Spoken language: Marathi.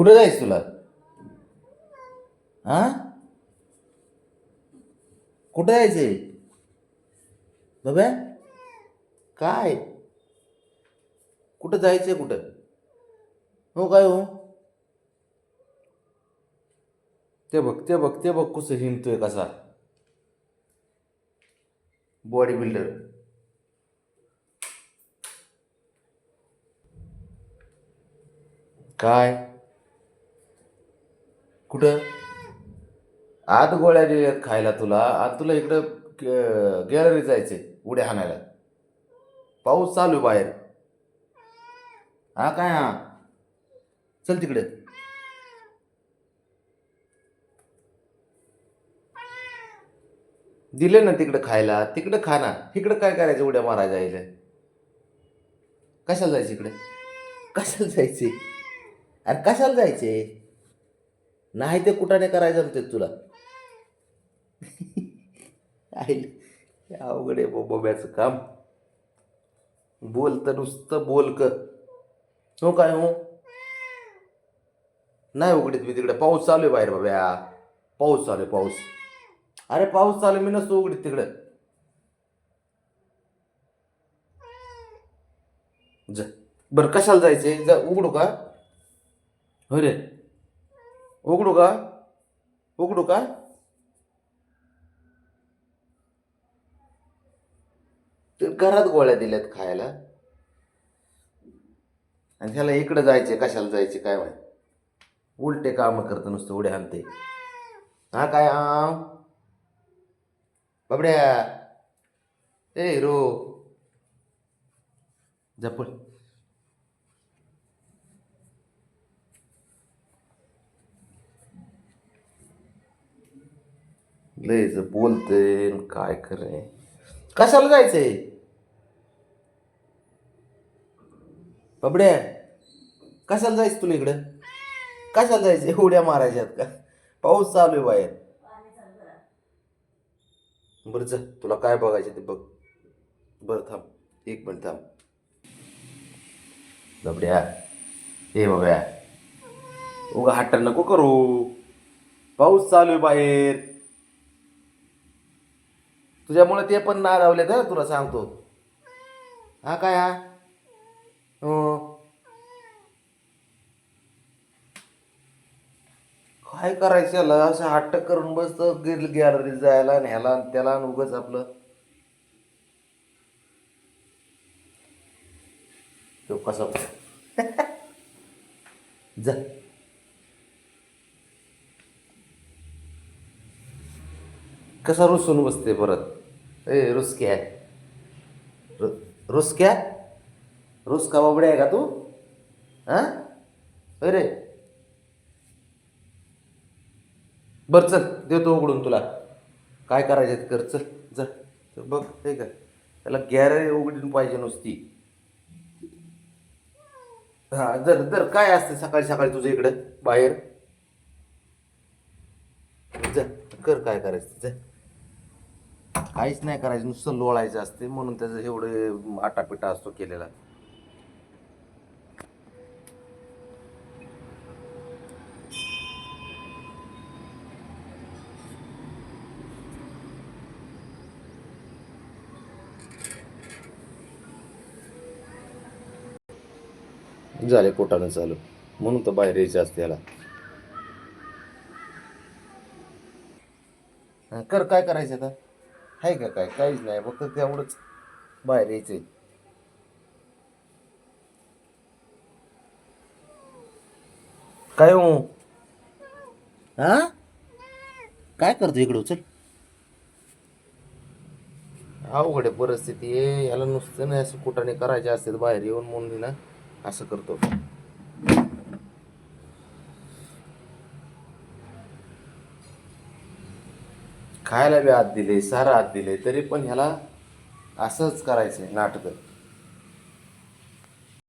कुठं जायचं तुला? हा? कुठं जायचंय? बाबा? काय? कुठं जायचंय कुठं? हो काय हो? ते बघ ते बघ ते बघ कसं हिंडतोय कसा. बॉडी बिल्डर काय? कुठं? आत गोळ्या दिल्यात खायला तुला. आणि तुला इकडं गॅलरी जायचंय उड्या हाणायला. पाऊस चालू आहे बाहेर. हा काय हा? चल तिकडे. दिले ना तिकडं खायला. तिकडं खा ना इकडं काय करायचं उड्या मारायला जायचं कशाला जायचं इकडे? कशाला जायचे? अरे कशाला जायचे नाही ते कुठाने करायचं ते तुला? आईल अवघड आहे बोब्याचं काम. बोल तर नुसतं बोल क. हो काय हो? नाही उघडीत मी तिकडे. पाऊस चालू आहे बाहेर बाब्या. पाऊस चालू आहे पाऊस. अरे पाऊस चालू आहे, मी नसतो उघडीत तिकडं. जा. बरं कशाला जायचे जा उघडू का? हो रे. उघडू का? उघडू का? ते घरात गोळ्या दिल्यात खायला. आणि ह्याला इकडं जायचे कशाला जायचे काय माहिती? उलटे काम करतं नुसतं उड्या हाणते हा काय आम? बाबड्या. ए रो. जपळ लयच बोलते काय करे कशाला जायचंय? बाबड्या कशाला जायचं तुला इकडं? कशाला जायचं उड्या मारायच्यात का? पाऊस चालू आहे बाहेर. बरं जा तुला काय बघायचं ते बघ. बरं थांब एक मिनिट थांब. बाबड्या हे बाब्या उगा हट्ट नको करू. पाऊस चालू आहे बाहेर. तुझ्यामुळे ते पण नारावले तर तुला सांगतो. हा काय हा? हो. काय करायचं असं हट्ट करून बसत गिर गॅलरीत जायला आणि ह्याला आणि त्याला आणि उगाच आपलं. तो कसा जा. कसा रुसून बसते परत? ए रुसक्या रु- रुसक्या रुसका बाबड्या आहे का तू? हा? अरे बरं चल देतो उघडून तुला. काय करायचं ते कर चल जा. चल बघ हे का त्याला गॅलरी उघडून पाहिजे नुसती. हां जर जर काय असते सकाळी सकाळी तुझ्या इकडं बाहेर. जा कर काय करायचं जा. काहीच नाही करायचं नुसतं लोळायचं असते म्हणून त्याचं एवढं आटापिटा असतो केलेला. झाले पोटानं चालू. म्हणून तर बाहेर यायचं असते याला. कर काय करायचं आता? आहे का काय? काहीच नाही. फक्त तेवढंच बाहेर यायचंय. काय हो? हा? काय करतो इकडे? उचल. अवघड आहे परिस्थिती. आहे याला नुसतं नाही असं कुठाने करायचे असते बाहेर येऊन म्हणून ना असं करतो. खायला बी हात दिले सारा हात दिले तरी पण ह्याला असंच करायचं आहे नाटक.